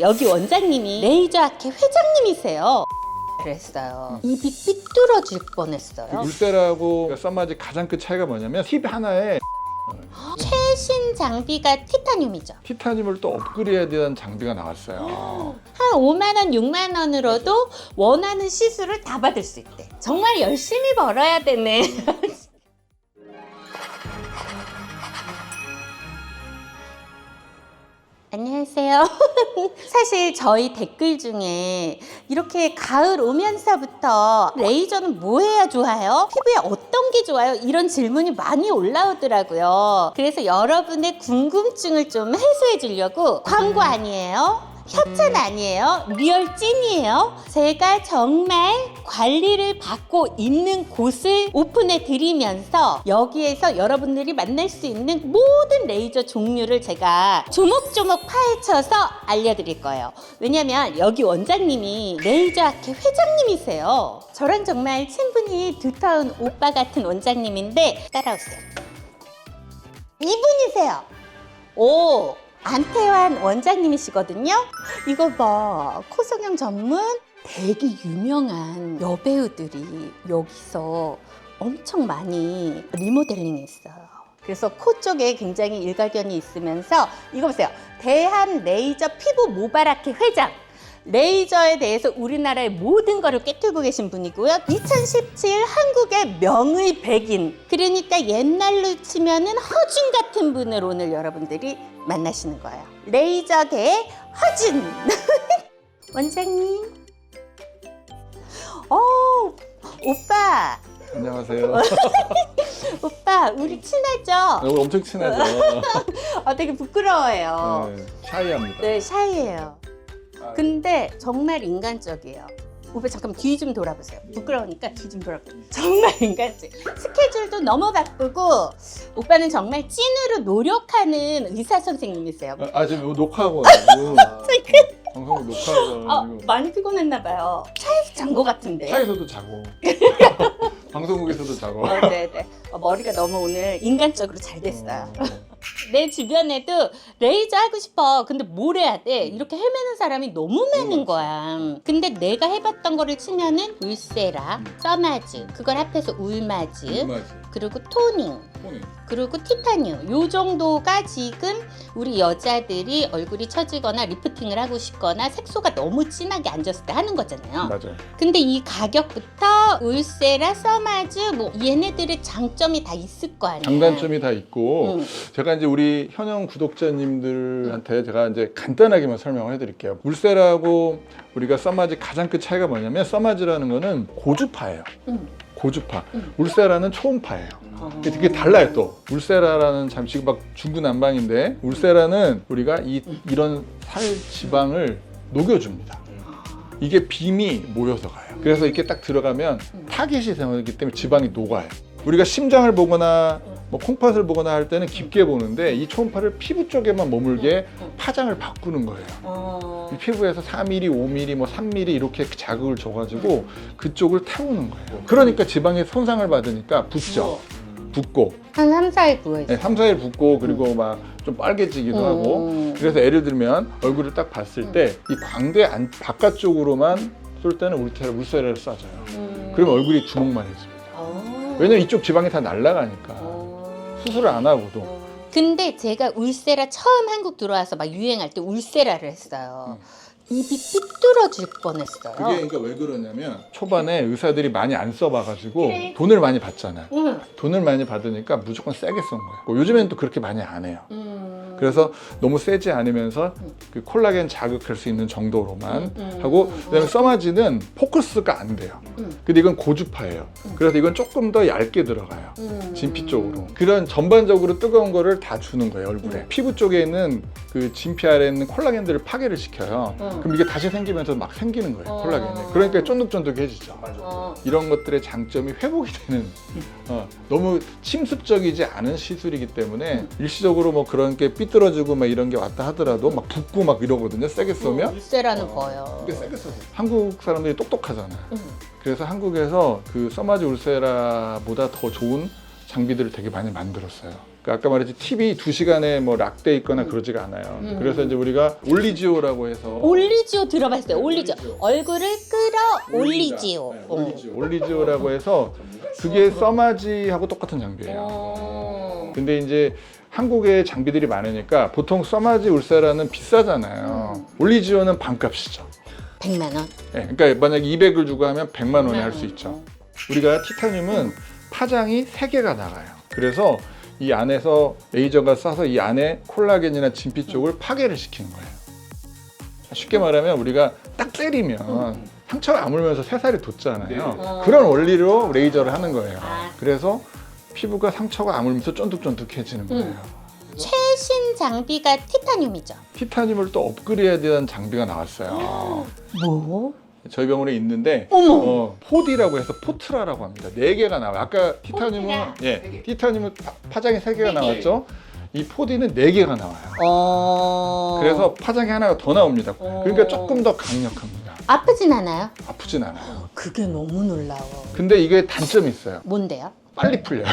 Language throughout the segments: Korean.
여기 원장님이 레이저 학회 회장님이세요. 그랬어요. 입이 삐뚤어질 뻔했어요. 울세라고 썸마지 가장 큰 차이가 뭐냐면 팁 하나에 최신 장비가 티타늄이죠. 티타늄을 또 업그레이드한 장비가 나왔어요. 한 5만 원, 6만 원으로도 원하는 시술을 다 받을 수 있대. 정말 열심히 벌어야 되네. 안녕하세요. 사실 저희 댓글 중에 이렇게 가을 오면서부터 레이저는 뭐 해야 좋아요? 피부에 어떤 게 좋아요? 이런 질문이 많이 올라오더라고요. 그래서 여러분의 궁금증을 좀 해소해 주려고 광고 아니에요? 협찬 아니에요? 리얼 찐이에요? 제가 정말 관리를 받고 있는 곳을 오픈해 드리면서 여기에서 여러분들이 만날 수 있는 모든 레이저 종류를 제가 조목조목 파헤쳐서 알려드릴 거예요. 왜냐면 여기 원장님이 레이저 학회 회장님이세요. 저랑 정말 친분이 두터운 오빠 같은 원장님인데 따라오세요. 이분이세요. 오, 안태환 원장님이시거든요. 이거 봐. 코성형 전문 되게 유명한 여배우들이 여기서 엄청 많이 리모델링 했어요. 그래서 코 쪽에 굉장히 일가견이 있으면서 이거 보세요. 대한 레이저 피부 모발학회 회장. 레이저에 대해서 우리나라의 모든 거를 꿰뚫고 계신 분이고요. 2017 한국의 명의 백인. 그러니까 옛날로 치면은 허준 같은 분을 오늘 여러분들이 만나시는 거예요. 레이저계 허준. 원장님. 어, 오빠. 안녕하세요. 오빠, 우리 친하죠? 오늘 엄청 친하죠. 어, 되게 부끄러워요. 네, 샤이합니다. 네, 샤이해요. 아, 근데 정말 인간적이에요. 오빠 잠깐 뒤 좀 돌아보세요. 부끄러우니까 뒤 좀 돌아보세요. 정말 인간적. 스케줄도 너무 바쁘고 오빠는 정말 찐으로 노력하는 의사 선생님이세요. 아 지금 녹화하고 가지고 방송 녹화하고 아, 가지고 많이 피곤했나 봐요. 차에서 잔 거 같은데. 차에서도 자고 방송국에서도 자고. 어, 네네. 어, 머리가 너무 오늘 인간적으로 잘 됐어요. 어, 내 주변에도 레이저 하고 싶어. 근데 뭘 해야 돼? 이렇게 헤매는 사람이 너무 많은. 거야. 근데 내가 해봤던 거를 치면은 울세라, 써마즈, 그걸 합해서 울마즈. 그리고 토닝. 그리고 티타늄. 요 정도가 지금 우리 여자들이 얼굴이 처지거나 리프팅을 하고 싶거나 색소가 너무 진하게 앉았을 때 하는 거잖아요. 맞아요. 근데 이 가격부터 울세라, 써마즈, 뭐 얘네들의 장점이 다 있을 거 아니에요. 장단점이 다 있고 응. 제가 이제 우리 현영 구독자님들한테 제가 이제 간단하게만 설명을 해드릴게요. 울세라고 우리가 써마지 가장 큰 차이가 뭐냐면 써마지라는 거는 고주파예요. 응. 고주파. 응. 울세라는 초음파예요. 어. 근데 되게 달라요 또. 울세라라는 참 지금 막 중구난방인데 울세라는 우리가 이 이런 살 지방을 녹여줍니다. 이게 빔이 모여서 가요. 그래서 이렇게 딱 들어가면 타겟이 생기기 때문에 지방이 녹아요. 우리가 심장을 보거나 뭐 콩팥을 보거나 할 때는 깊게 보는데 이 초음파를 피부 쪽에만 머물게 파장을 바꾸는 거예요. 어. 이 피부에서 4mm, 5mm, 뭐 3mm 이렇게 자극을 줘가지고 그쪽을 태우는 거예요. 그러니까 지방에 손상을 받으니까 붓죠. 붓고 한 3, 4일 부어있어. 네, 3, 4일 붓고 그리고 막 좀 빨개지기도 하고 음. 그래서 예를 들면 얼굴을 딱 봤을 때 이 광대 안, 바깥쪽으로만 쏠 때는 울테라, 울세라를 쏴줘요. 음. 그러면 얼굴이 주먹만 해집니다. 어. 왜냐면 이쪽 지방이 다 날아가니까 어. 수술을 안 하고도 어. 근데 제가 울세라 처음 한국 들어와서 막 유행할 때 울세라를 했어요. 입이 삐뚤어질 뻔했어요. 그게 그러니까 왜 그러냐면 초반에 의사들이 많이 안 써봐가지고 그래. 돈을 많이 받잖아 요. 응. 돈을 많이 받으니까 무조건 세게 쏜 거예요. 뭐 요즘에는 또 그렇게 많이 안 해요. 음. 그래서 너무 세지 않으면서 음. 그 콜라겐 자극할 수 있는 정도로만 음, 음, 하고 음, 그다음에 써마지는 포커스가 안 돼요. 음. 근데 이건 고주파예요. 음. 그래서 이건 조금 더 얇게 들어가요. 음. 진피 쪽으로 그런 전반적으로 뜨거운 거를 다 주는 거예요 얼굴에 음. 피부 쪽에 있는 그 진피 아래에 있는 콜라겐들을 파괴를 시켜요 음. 그럼 이게 다시 생기면서 막 생기는 거예요 어. 콜라겐이 그러니까 쫀득쫀득해지죠 어. 이런 것들의 장점이 회복이 되는 어, 너무 침습적이지 않은 시술이기 때문에 음. 일시적으로 뭐 그런 게 삐 뚤어지고 막 이런 게 왔다 하더라도 막 붓고 막 이러거든요 세게 음, 쏘면 울세라는 거요. 이게 세게 쏘 한국 사람들이 똑똑하잖아 요 음. 그래서 한국에서 그 써마지 울세라보다 더 좋은 장비들을 되게 많이 만들었어요. 그러니까 그 아까 말했지 TV 2시간에 뭐 락돼 있거나 그러지가 않아요. 그래서 이제 우리가 올리지오라고 해서 올리지오 들어봤어요. 올리지오. 얼굴을 끌어 올리지오. 네, 올리지오. 올리지오라고 해서 그게 써마지하고 똑같은 장비예요. 어. 근데 이제 한국에 장비들이 많으니까 보통 써마지 울세라는 비싸잖아요. 올리지오는 반값이죠. 100만 원. 예, 그러니까 만약에 200을 주고 하면 100만 원에 할 수 있죠. 우리가 티타늄은 파장이 3개가 나가요. 그래서 이 안에서 레이저가 쏴서 이 안에 콜라겐이나 진피 쪽을 파괴를 시키는 거예요. 쉽게 말하면 우리가 딱 때리면 상처가 아물면서 새살이 돋잖아요. 어. 그런 원리로 레이저를 하는 거예요. 아. 그래서 피부가 상처가 아물면서 쫀득쫀득해지는 거예요. 최신 장비가 티타늄이죠. 티타늄을 또 업그레이드한 장비가 나왔어요. 뭐? 저희 병원에 있는데 어머. 어, 포디라고 해서 포트라라고 합니다. 네 개가 나와요. 아까 티타늄은 포트라. 예, 티타늄은 파- 파장이 세 개가 나왔죠. 이 포디는 네 개가 나와요. 어. 그래서 파장이 하나가 더 나옵니다. 어. 그러니까 조금 더 강력합니다. 아프진 않아요? 아프진 않아요. 그게 너무 놀라워. 근데 이게 단점이 있어요. 뭔데요? 빨리 풀려요.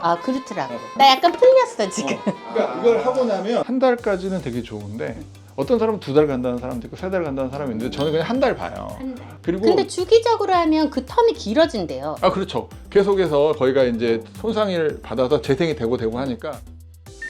아 그렇더라고. 나 약간 풀렸어 지금. 그러니까 이걸 하고 나면 한 달까지는 되게 좋은데 어떤 사람은 두 달 간다는 사람도 있고 세 달 간다는 사람이 있는데 저는 그냥 한 달 봐요. 그리고 근데 주기적으로 하면 그 텀이 길어진대요. 아 그렇죠. 계속해서 저희가 이제 손상을 받아서 재생이 되고 되고 하니까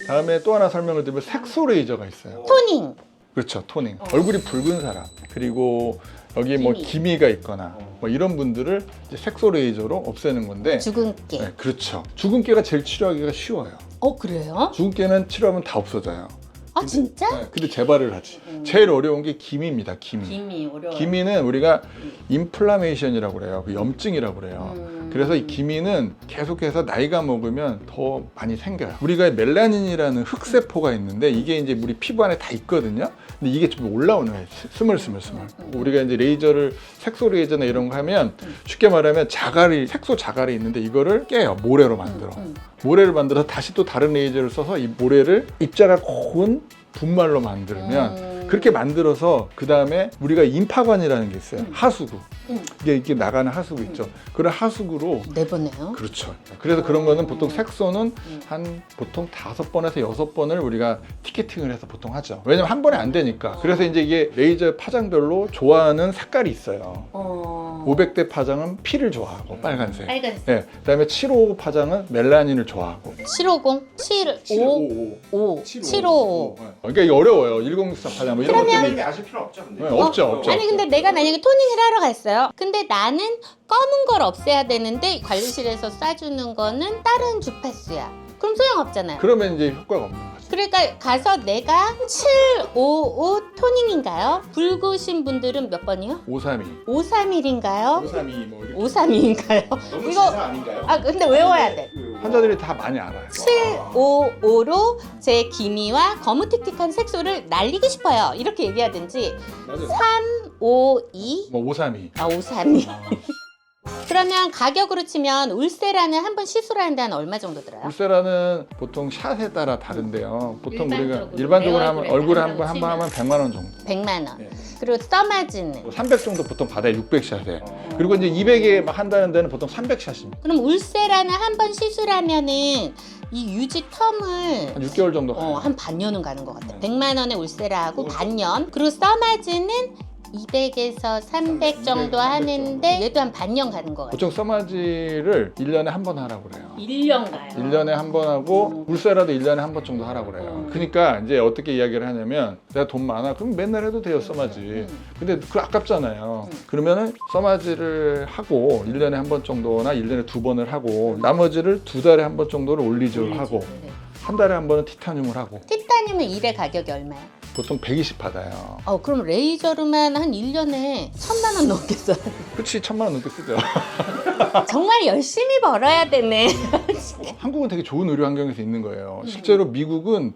다음에 또 하나 설명을 드리면 색소 레이저가 있어요. 토닝. 그렇죠, 토닝. 얼굴이 붉은 사람 그리고 여기 뭐 기미. 기미가 있거나 뭐 이런 분들을 이제 색소 레이저로 없애는 건데. 주근깨. 네, 그렇죠. 주근깨가 제일 치료하기가 쉬워요. 어 그래요? 주근깨는 치료하면 다 없어져요. 아 진짜? 네, 근데 재발을 하지. 제일 어려운 게 기미입니다. 기미. 김이 어려워. 기미는 우리가 인플라메이션이라고 그래요. 그 염증이라고 그래요. 음. 그래서 이 기미는 계속해서 나이가 먹으면 더 많이 생겨요. 우리가 멜라닌이라는 흑세포가 있는데 이게 이제 우리 피부 안에 다 있거든요. 근데 이게 좀 올라오는 거예요. 스물스물스물. 우리가 이제 레이저를 색소 레이저나 이런 거 하면 쉽게 말하면 자갈이 색소 자갈이 있는데 이거를 깨요. 모래로 만들어. 음. 모래를 만들어서 다시 또 다른 레이저를 써서 이 모래를 입자가 고운 분말로 만들면 음. 그렇게 만들어서 그 다음에 우리가 임파관이라는 게 있어요. 하수구. 음. 이게 이렇게 나가는 하수구 있죠. 그런 하수구로 내보내요. 그렇죠. 그래서 그런 거는 보통 색소는 음. 한 보통 다섯 번에서 여섯 번을 우리가 티켓팅을 해서 보통 하죠. 왜냐면 한 번에 안 되니까. 그래서 이제 이게 레이저 파장별로 좋아하는 색깔이 있어요. 어. 500대 파장은 피를 좋아하고 빨간색. 빨간색. 네, 그다음에 755 파장은 멜라닌을 좋아하고. 750, 75, 5, 755. 그러니까 이게 어려워요. 1064 파장 뭐 이런 그러면- 것들이 아실 필요 없죠, 근데. 네, 없죠, 없죠. 아니 근데 내가 만약에 토닝을 하러 갔어요. 근데 나는 검은 걸 없애야 되는데 관리실에서 쏴주는 거는 다른 주파수야. 그럼 소용없잖아요. 그러면 이제 효과가 없는 거죠. 그러니까 가서 내가 755 토닝인가요? 붉으신 분들은 몇 번이요? 532. 531인가요? 532 뭐 이렇게. 532인가요? 너무 이거- 진사 아닌가요? 아 근데 외워야 돼. 환자들이 다 많이 알아요. 755로 제 기미와 거무틱틱한 색소를 날리고 싶어요. 이렇게 얘기하든지 352 뭐 532. 아, 532. 그러면 가격으로 치면 울세라는 한 번 시술하는 데는 얼마 정도 들어요? 울세라는 보통 샷에 따라 다른데요. 보통 우리가 일반적으로 일반적으로 내 하면 얼굴에 얼굴에 한다고 한번 한 번 하면 100만 원 정도. 100만 원. 네. 그리고 써마지는 300 정도 보통 받아요. 600 샷에. 그리고 이제 200에 막 한다는 데는 보통 300 샷입니다. 그럼 울세라는 한 번 시술하면은 이 유지 텀을 한 6개월 정도 가요. 어, 한 반년은 가는 것 같아. 네. 100만 원의 울세라하고 반년. 그리고 써마지는 200에서 300 정도 300, 하는데 얘도 한 반년 가는 것 같아. 보통 써마지를 1년에 한 번 하라고 그래요. 1년 가요. 1년에 한 번 하고 울세라도 1년에 한 번 정도 하라고 그래요. 그러니까 이제 어떻게 이야기를 하냐면 내가 돈 많아 그럼 맨날 해도 돼요 써마지. 근데 그 아깝잖아요. 그러면은 써마지를 하고 1년에 한 번 정도나 1년에 두 번을 하고 나머지를 두 달에 한 번 정도를 올리지를 하고 네. 한 달에 한 번은 티타늄을 하고 티타늄은 1의 가격이 얼마야? 보통 120 받아요. 어, 그럼 레이저로만 한 1년에 천만 원 넘겠어요. 그치 천만 원 넘게 쓰죠. 정말 열심히 벌어야 되네. 한국은 되게 좋은 의료 환경에서 있는 거예요. 실제로 미국은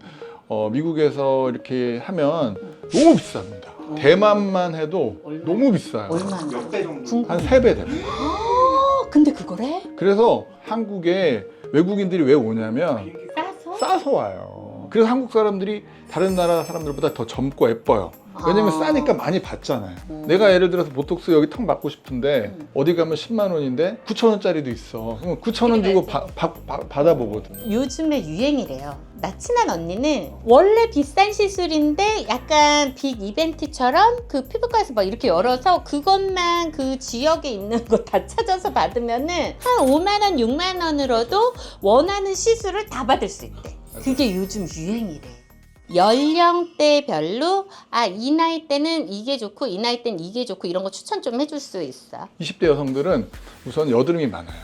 어, 미국에서 이렇게 하면 너무 비쌉니다. 대만만 해도 너무 비싸요. 얼마나? 몇대 정도? 궁... 한세 배 됩니다. 어, 근데 그걸 해? 그래서 한국에 외국인들이 왜 오냐면 싸서? 싸서 와요. 그래서 한국 사람들이 다른 나라 사람들보다 더 젊고 예뻐요. 왜냐면 아. 싸니까 많이 받잖아요. 음. 내가 예를 들어서 보톡스 여기 턱 맞고 싶은데 음. 어디 가면 10만 원인데 9천 원짜리도 있어. 그럼 9천 원 주고 바- 바- 바- 받아보거든. 요즘에 유행이래요. 나 친한 언니는 원래 비싼 시술인데 약간 빅 이벤트처럼 그 피부과에서 막 이렇게 열어서 그것만 그 지역에 있는 거 다 찾아서 받으면은 한 5만 원, 6만 원으로도 원하는 시술을 다 받을 수 있대. 그게 요즘 유행이래. 연령대별로 아 이 나이 때는 이게 좋고 이 나이 때는 이게 좋고 이런 거 추천 좀 해줄 수 있어. 20대 여성들은 우선 여드름이 많아요.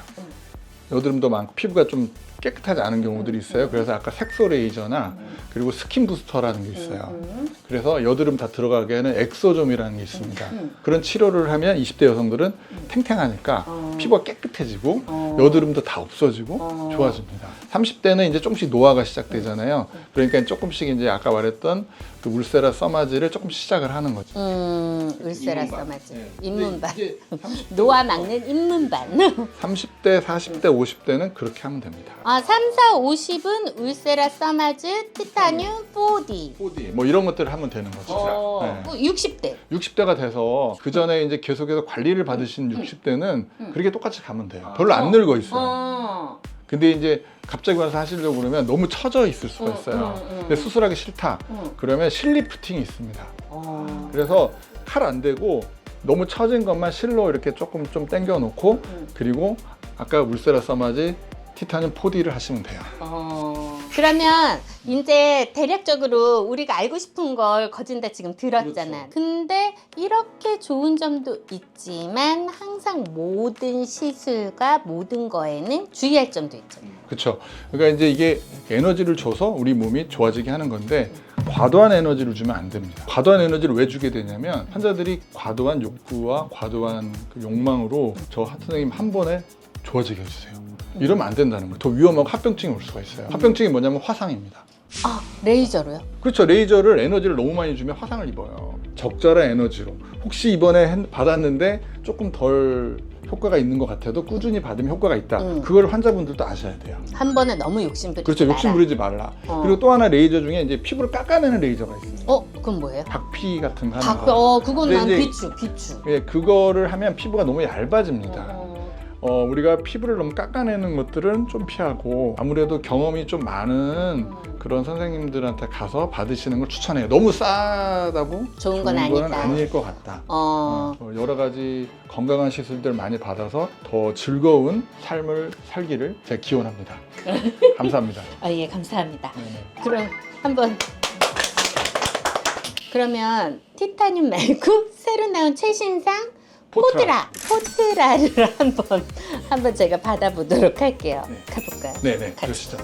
여드름도 많고 피부가 좀 깨끗하지 않은 경우들이 있어요. 그래서 아까 색소 레이저나 그리고 스킨 부스터라는 게 있어요. 음, 그래서 여드름 다 들어가게 하는 엑소좀이라는 게 있습니다. 음. 그런 치료를 하면 20대 여성들은 탱탱하니까 어. 피부가 깨끗해지고 어. 여드름도 다 없어지고 어. 좋아집니다. 30대는 이제 조금씩 노화가 시작되잖아요. 그러니까 조금씩 이제 아까 말했던 그 울세라 써마지를 조금씩 시작을 하는 거죠. 음, 울세라. 써마지. 네. 입문반. 근데 이게 30, 노화 막는 입문반. 30대, 40대, 50대는 그렇게 하면 됩니다. 아, 3, 4, 50은 울세라 써마즈, 티타늄, 4D. 4D 뭐 이런 것들을 하면 되는 거죠. 어, 네. 어, 60대. 60대가 돼서 그 전에 이제 계속해서 관리를 받으신 60대는 음. 그렇게 똑같이 가면 돼요. 별로 안 늙어 있어요. 어. 근데 이제 갑자기 와서 하시려고 그러면 너무 처져 있을 수가 음, 있어요. 음, 음. 근데 수술하기 싫다. 음. 그러면 실리프팅이 있습니다. 어. 그래서 칼 안 대고 너무 처진 것만 실로 이렇게 조금 좀 당겨 놓고 음. 그리고 아까 울세라 써마지 티타늄 4D를 하시면 돼요. 어. 그러면 이제 대략적으로 우리가 알고 싶은 걸 거진다 지금 들었잖아. 그렇죠. 근데 이렇게 좋은 점도 있지만 항상 모든 시술과 모든 거에는 주의할 점도 있잖아. 그렇죠. 그러니까 이제 이게 에너지를 줘서 우리 몸이 좋아지게 하는 건데 과도한 에너지를 주면 안 됩니다. 과도한 에너지를 왜 주게 되냐면 환자들이 과도한 욕구와 과도한 그 욕망으로 저 하트 선생님 한 번에 좋아지게 해주세요. 이러면 안 된다는 거예요. 더 위험하고 합병증이 올 수가 있어요. 합병증이 뭐냐면 화상입니다. 아, 레이저로요? 그렇죠. 레이저를 에너지를 너무 많이 주면 화상을 입어요. 적절한 에너지로. 혹시 이번에 했- 받았는데 조금 덜 효과가 있는 것 같아도 꾸준히 받으면 효과가 있다. 음. 그걸 환자분들도 아셔야 돼요. 한 번에 너무 욕심 부리지 그렇죠. 마라. 욕심 부리지 말라. 어. 그리고 또 하나 레이저 중에 이제 피부를 깎아내는 레이저가 있어요. 어, 그건 뭐예요? 박피 같은 거 하는 박, 거. 어, 그건 근데 난 이제 비추, 비추. 예, 그거를 하면 피부가 너무 얇아집니다. 어, 어, 우리가 피부를 너무 깎아내는 것들은 좀 피하고 아무래도 경험이 좀 많은 그런 선생님들한테 가서 받으시는 걸 추천해요. 너무 싸다고 좋은 건건 아니다. 아닐 것 같다. 어, 어, 여러 가지 건강한 시술들 많이 받아서 더 즐거운 삶을 살기를 제가 기원합니다. 감사합니다. 아, 예, 감사합니다. 네네. 그럼 한번 그러면 티타늄 말고 새로 나온 최신상. 포트라 포트라를 한번 한번 제가 받아보도록 할게요. 네. 가볼까요? 네네, 같이. 그러시죠.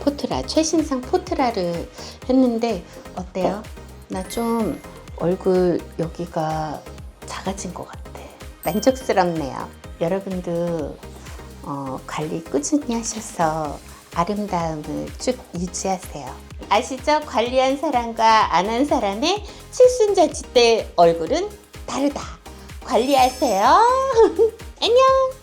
포트라 최신상 포트라를 했는데 어때요? 나 좀 얼굴 여기가 작아진 것 같아. 만족스럽네요. 여러분도 어, 관리 꾸준히 하셔서 아름다움을 쭉 유지하세요. 아시죠? 관리한 사람과 안 한 사람의 칠순자치 때 얼굴은 다르다. 관리하세요. 안녕.